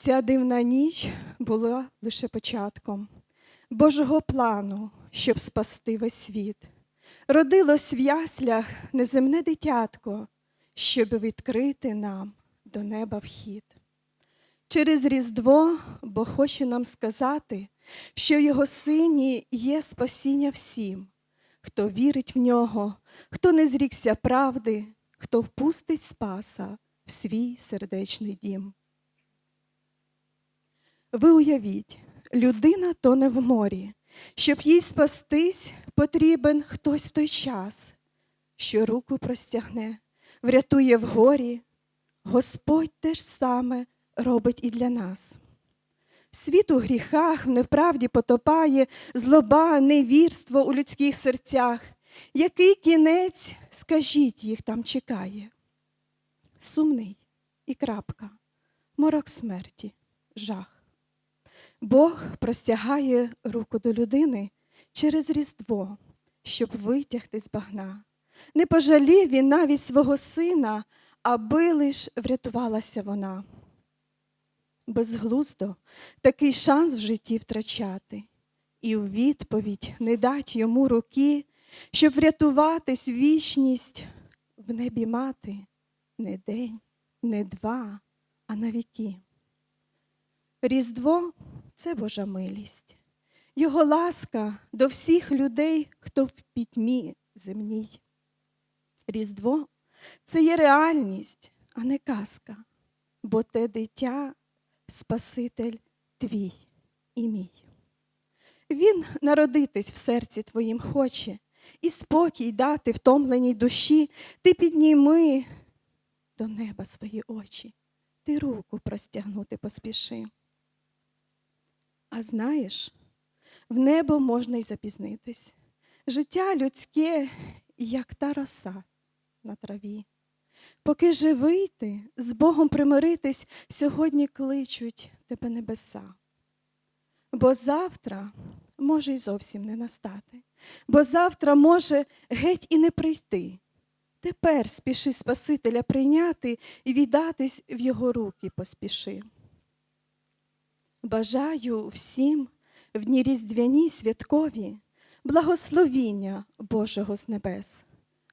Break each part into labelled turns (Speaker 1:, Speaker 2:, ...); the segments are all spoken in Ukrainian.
Speaker 1: Ця дивна ніч була лише початком Божого плану, щоб спасти весь світ. Родилось в яслях неземне дитятко, щоб відкрити нам до неба вхід. Через Різдво Бог хоче нам сказати, що Його сині є спасіння всім, хто вірить в нього, хто не зрікся правди, хто впустить Спаса в свій сердечний дім. Ви уявіть, людина тоне в морі. Щоб їй спастись, потрібен хтось в той час, що руку простягне, врятує в горі. Господь те ж саме робить і для нас. Світ у гріхах в неправді потопає, злоба, невірство у людських серцях. Який кінець, скажіть, їх там чекає? Сумний і крапка, морок смерті, жах. Бог простягає руку до людини через Різдво, щоб витягти з багна. Не пожалів він навіть свого сина, аби лиш врятувалася вона. Безглуздо такий шанс в житті втрачати, і у відповідь не дать йому руки, щоб врятуватись вічність в небі мати не день, не два, а на віки. Різдво це Божа милість, Його ласка до всіх людей, хто в пітьмі земній. Різдво це є реальність, а не казка, бо те дитя Спаситель твій і мій. Він народитись в серці твоїм хоче, і спокій дати втомленій душі, ти підніми до неба свої очі, ти руку простягнути поспіши. А знаєш, в небо можна й запізнитись. Життя людське, як та роса на траві. Поки живий ти, з Богом примиритись, сьогодні кличуть тебе небеса. Бо завтра може й зовсім не настати, бо завтра може геть і не прийти. Тепер спіши Спасителя прийняти і віддатись в його руки поспіши. Бажаю всім в дні різдвяні святкові благословіння Божого з небес,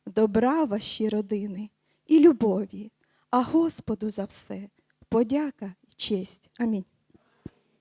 Speaker 1: добра ваші родини і любові, а Господу за все подяка і честь. Амінь.